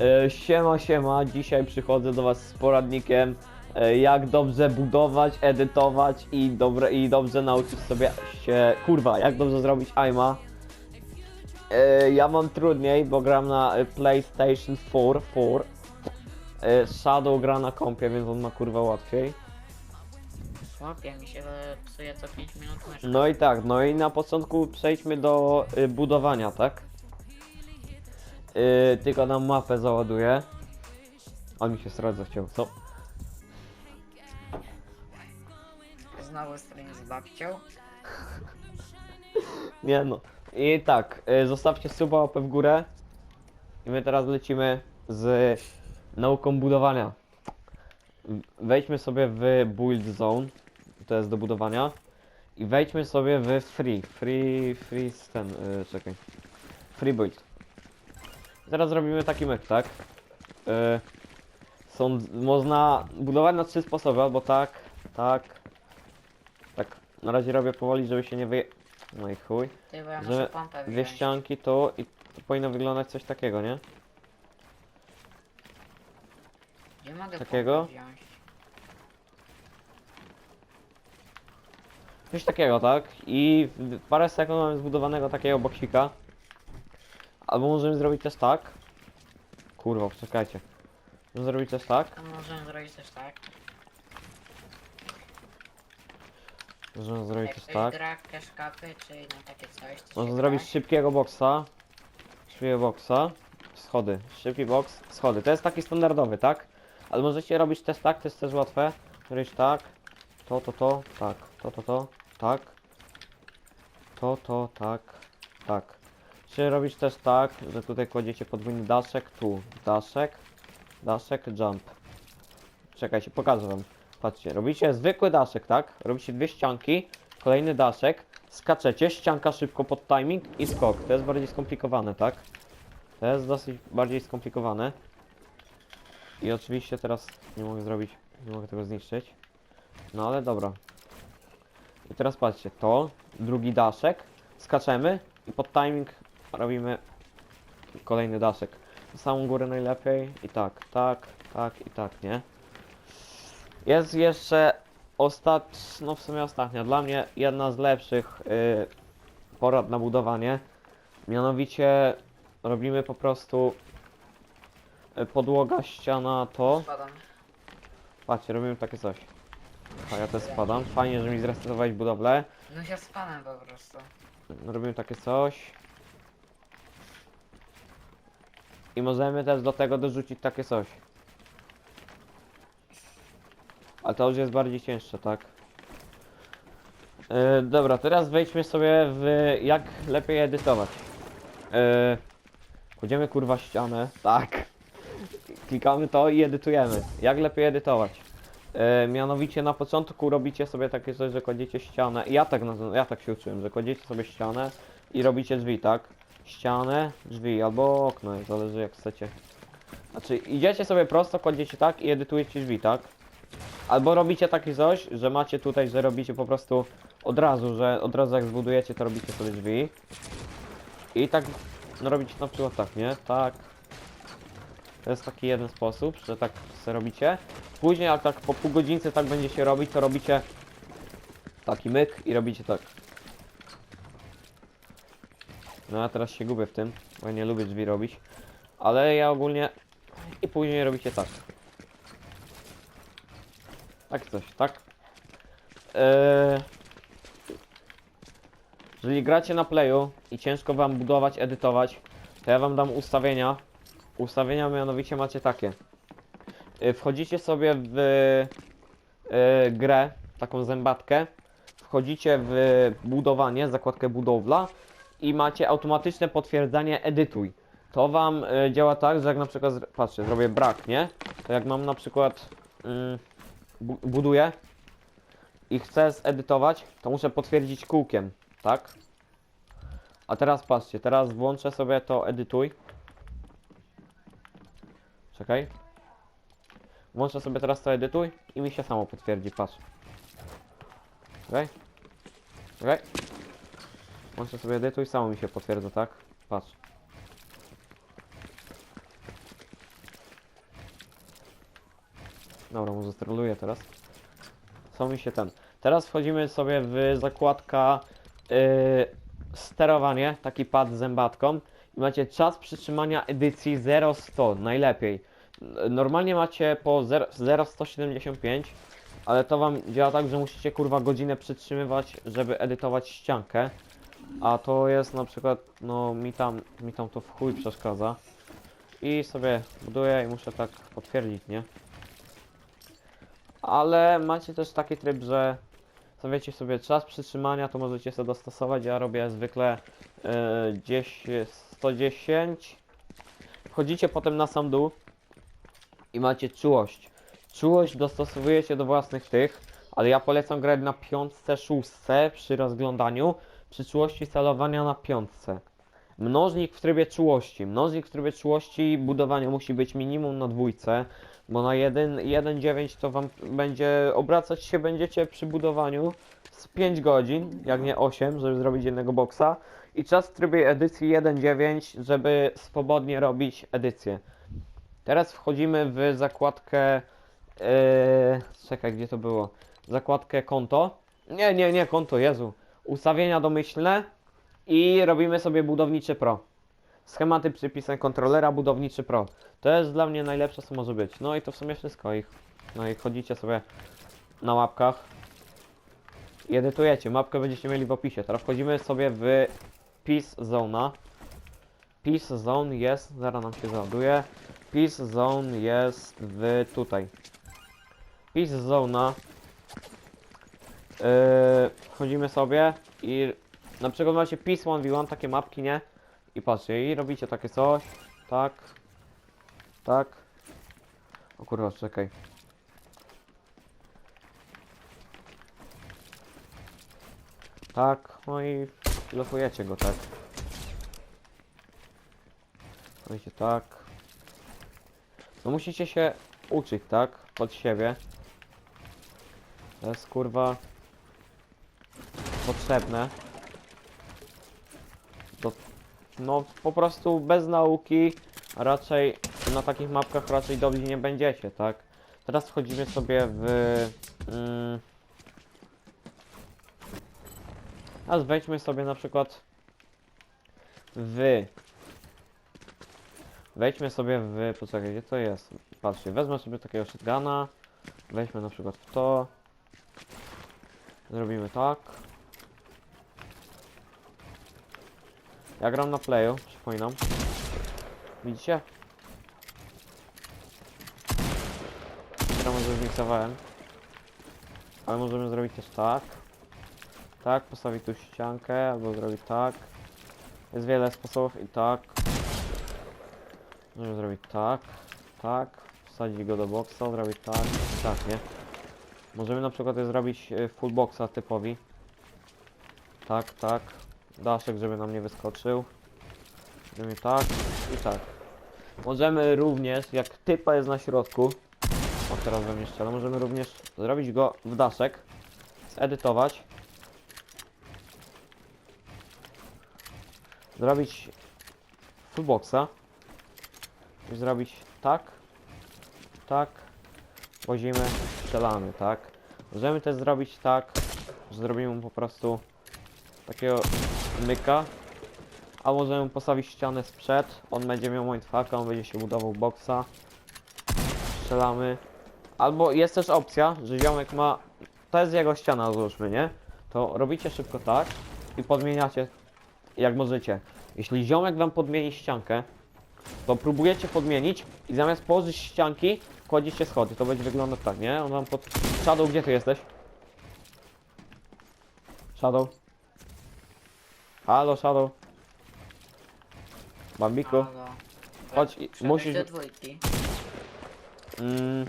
E, Siema, siema, dzisiaj przychodzę do Was z poradnikiem e, jak dobrze budować, edytować i, dobre, i dobrze nauczyć sobie się, kurwa, jak dobrze zrobić aima. E, Ja mam trudniej, bo gram na PlayStation 4, 4. E, Shadow gra na kompie, więc on ma kurwa łatwiej. Chłopie, mi się psuje co 5 minut. No i tak, no i na początku przejdźmy do budowania, tak? Y, tylko nam mapę załaduję. On mi się srodze chciał, co? Znowu stream z babcią. Nie no. I tak, y, zostawcie suba łapę w górę. I my teraz lecimy z nauką budowania. Wejdźmy sobie w build zone. To jest do budowania. I wejdźmy sobie w free. Free, free ten, y, czekaj. Free build. Teraz zrobimy taki myk, tak? Y, są, można budować na trzy sposoby, albo tak, tak, tak. Na razie robię powoli, żeby się nie wyje... No i chuj. Ty, bo ja Że pompę Dwie wziąć. ścianki tu i to powinno wyglądać coś takiego, nie? Gdzie mogę takiego? pompę wziąć? Coś takiego, tak? I w parę sekund mamy zbudowanego takiego boksika. Albo możemy zrobić też tak. Kurwa, poczekajcie. Możemy zrobić też tak. Możemy zrobić też tak. Możemy zrobić też tak. gra cashcapy, czy na takie coś, to Można się zrobić gra. szybkiego boksa. Szybkiego boksa. Schody. Szybki boks, schody. To jest taki standardowy, tak? Ale możecie robić też tak, to jest też łatwe. Robić tak. To, to, to, tak. To, to, to, tak. To, to, tak. Tak. Czy robić też tak, że tutaj kładziecie podwójny daszek, tu daszek, daszek, jump. Czekajcie, pokażę wam. Patrzcie, robicie zwykły daszek, tak? Robicie dwie ścianki, kolejny daszek, skaczecie, ścianka szybko pod timing i skok. To jest bardziej skomplikowane, tak? To jest dosyć bardziej skomplikowane. I oczywiście teraz nie mogę zrobić, nie mogę tego zniszczyć. No ale dobra. I teraz patrzcie, to, drugi daszek, skaczemy i pod timing robimy kolejny daszek. Na samą górę najlepiej i tak, tak, tak i tak, nie? Jest jeszcze ostat... no w sumie ostatnia, dla mnie jedna z lepszych y, porad na budowanie. Mianowicie robimy po prostu y, podłoga, ściana, to. Spadam. Patrzcie, robimy takie coś. A ja też spadam. Fajnie, że mi zrestartowałeś budowlę. No się spadam po prostu. Robimy takie coś. I możemy też do tego dorzucić takie coś. A to już jest bardziej cięższe, tak? Yy, dobra, teraz wejdźmy sobie w jak lepiej edytować. Yy, kładziemy kurwa ścianę, tak. Klikamy to i edytujemy. Jak lepiej edytować? Yy, mianowicie na początku robicie sobie takie coś, że kładziecie ścianę. Ja tak, ja tak się uczyłem, że kładziecie sobie ścianę i robicie drzwi, tak? Ścianę, drzwi albo okno, zależy jak chcecie. Znaczy idziecie sobie prosto, kładziecie tak i edytujecie drzwi, tak? Albo robicie takie coś, że macie tutaj, że robicie po prostu od razu, że od razu jak zbudujecie, to robicie sobie drzwi. I tak, no robicie na przykład tak, nie? Tak. To jest taki jeden sposób, że tak sobie robicie. Później jak tak po pół godzince tak będziecie robić, to robicie taki myk i robicie tak. No ja teraz się gubię w tym, bo nie lubię drzwi robić. Ale ja ogólnie... I później robicie tak. Tak coś, tak? Eee... Jeżeli gracie na playu i ciężko wam budować, edytować, to ja wam dam ustawienia. Ustawienia mianowicie macie takie. Yy, Wchodzicie sobie w yy, grę, taką zębatkę. Wchodzicie w budowanie, zakładkę budowla i macie automatyczne potwierdzanie edytuj. To wam y, działa tak, że jak na przykład, patrzcie, zrobię brak, nie? To jak mam na przykład mm, bu buduję i chcę zedytować, to muszę potwierdzić kółkiem, tak? A teraz patrzcie, teraz włączę sobie to edytuj. Czekaj. Włączę sobie teraz to edytuj i mi się samo potwierdzi, patrz. Okej? Okej? Włączę sobie edytuj, samo mi się potwierdza, tak? Patrz. Dobra, może stroluję teraz. Co mi się ten. Teraz wchodzimy sobie w zakładka yy, sterowanie, taki pad z zębatką. I macie czas przytrzymania edycji 0100, najlepiej. Normalnie macie po 0 0175, ale to wam działa tak, że musicie kurwa godzinę przytrzymywać, żeby edytować ściankę. A to jest na przykład, no mi tam, mi tam to w chuj przeszkadza. I sobie buduję i muszę tak potwierdzić, nie? Ale macie też taki tryb, że stawiacie sobie czas przytrzymania, to możecie sobie dostosować. Ja robię zwykle e, 10, 110. Wchodzicie potem na sam dół i macie czułość. Czułość dostosowujecie do własnych tych, ale ja polecam grać na piątce, szóstce przy rozglądaniu, przy czułości celowania na piątce. Mnożnik w trybie czułości. Mnożnik w trybie czułości budowania musi być minimum na dwójce, bo na 1.9 to wam będzie obracać się będziecie przy budowaniu z 5 godzin, jak nie 8, żeby zrobić jednego boksa. I czas w trybie edycji 1.9, żeby swobodnie robić edycję. Teraz wchodzimy w zakładkę. Yy, czekaj, gdzie to było? Zakładkę konto. Nie, nie, nie, konto, Jezu. Ustawienia domyślne i robimy sobie budowniczy pro. Schematy przypisane kontrolera budowniczy pro. To jest dla mnie najlepsze co może być. No i to w sumie wszystko. No i chodzicie sobie na łapkach i edytujecie. Mapkę będziecie mieli w opisie. Teraz wchodzimy sobie w Peace Zona. Peace Zone jest, zaraz nam się załaduje. Peace Zone jest w tutaj. Peace Zona. Yy, wchodzimy sobie i na przykład macie Peace 1v1, takie mapki, nie? I patrzcie, i robicie takie coś. Tak. Tak. O kurwa, czekaj. Tak, no i losujecie go tak. Robicie tak. No musicie się uczyć, tak? Pod siebie. To jest kurwa potrzebne. Do, no po prostu bez nauki raczej na takich mapkach raczej dobrzy nie będziecie, tak? Teraz wchodzimy sobie w... Mm, teraz wejdźmy sobie na przykład w... Wejdźmy sobie w... Poczekaj, gdzie to jest? Patrzcie, wezmę sobie takiego shotguna. Wejdźmy na przykład w to. Zrobimy tak. Ja gram na playu, przypominam. Widzicie? Teraz może zmiksowałem. Ale możemy zrobić też tak. Tak, postawić tu ściankę, albo zrobić tak. Jest wiele sposobów i tak. Możemy zrobić tak, tak. Wsadzić go do boxa, zrobić tak, tak, nie? Możemy na przykład zrobić e, full boxa typowi. Tak, tak. Daszek, żeby nam nie wyskoczył. Zrobimy tak i tak. Możemy również, jak typa jest na środku, o teraz we mnie strzela, możemy również zrobić go w daszek, zedytować, zrobić fullboxa i zrobić tak, tak, łazimy, strzelamy, tak. Możemy też zrobić tak, że zrobimy mu po prostu takiego myka, a możemy postawić ścianę sprzed, on będzie miał mindfucka, on będzie się budował boksa, strzelamy. Albo jest też opcja, że ziomek ma, to jest jego ściana załóżmy, nie? To robicie szybko tak i podmieniacie jak możecie. Jeśli ziomek wam podmieni ściankę, to próbujecie podmienić i zamiast położyć ścianki, kładziecie schody. To będzie wyglądać tak, nie? On wam pod... Shadow, gdzie ty jesteś? Shadow? Halo, Shadow? Bambiku? Halo. Chodź i- Przejdź musisz- do dwójki. Mm,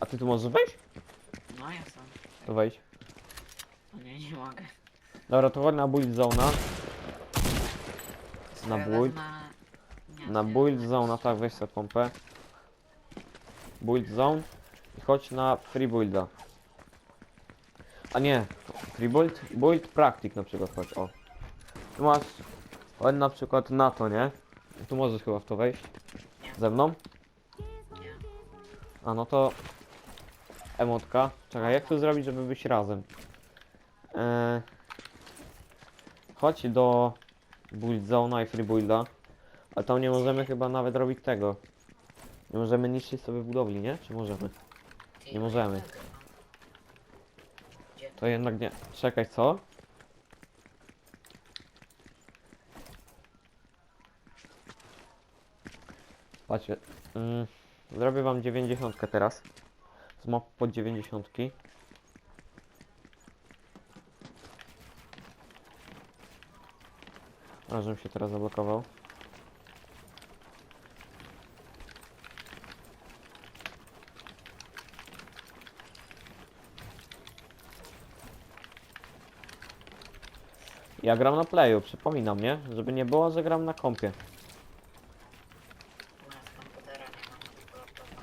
a ty tu możesz wejść? No jestem. To wejdź. O nie, nie mogę. Dobra, to chodź na build zona. Na build? nie, Na nie, build zone, tak, weź sobie pompę. Build zone. I chodź na free builda. A nie, free build, build practice na przykład, chodź, o. Tu masz, chodź na przykład na to, nie? Tu możesz chyba w to wejść. Ze mną? A no to emotka. Czekaj, jak to zrobić, żeby być razem? Eee, chodź do build zona i free builda. Ale tam nie możemy chyba nawet robić tego. Nie możemy niszczyć sobie budowli, nie? Czy możemy? Nie możemy. To jednak nie. Czekaj, co? Patrzcie. Mm, zrobię wam 90 teraz. Z map pod 90. A, żebym się teraz zablokował. Ja gram na playu, przypominam, nie? Żeby nie było, że gram na kompie. u nas komputera nie ma, tylko laptopa.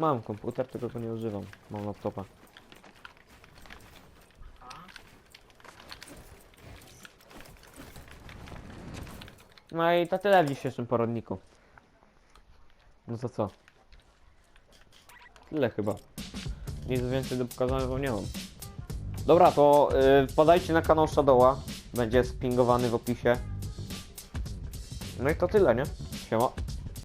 Mam komputer, tylko go nie używam. Mam laptopa. No i to tyle w dzisiejszym poradniku. No to co? Tyle chyba. Nic więcej do pokazania wam nie mam. Dobra, to yy, podajcie na kanał Shadowa. Będzie spingowany w opisie. No i to tyle, nie? Siema.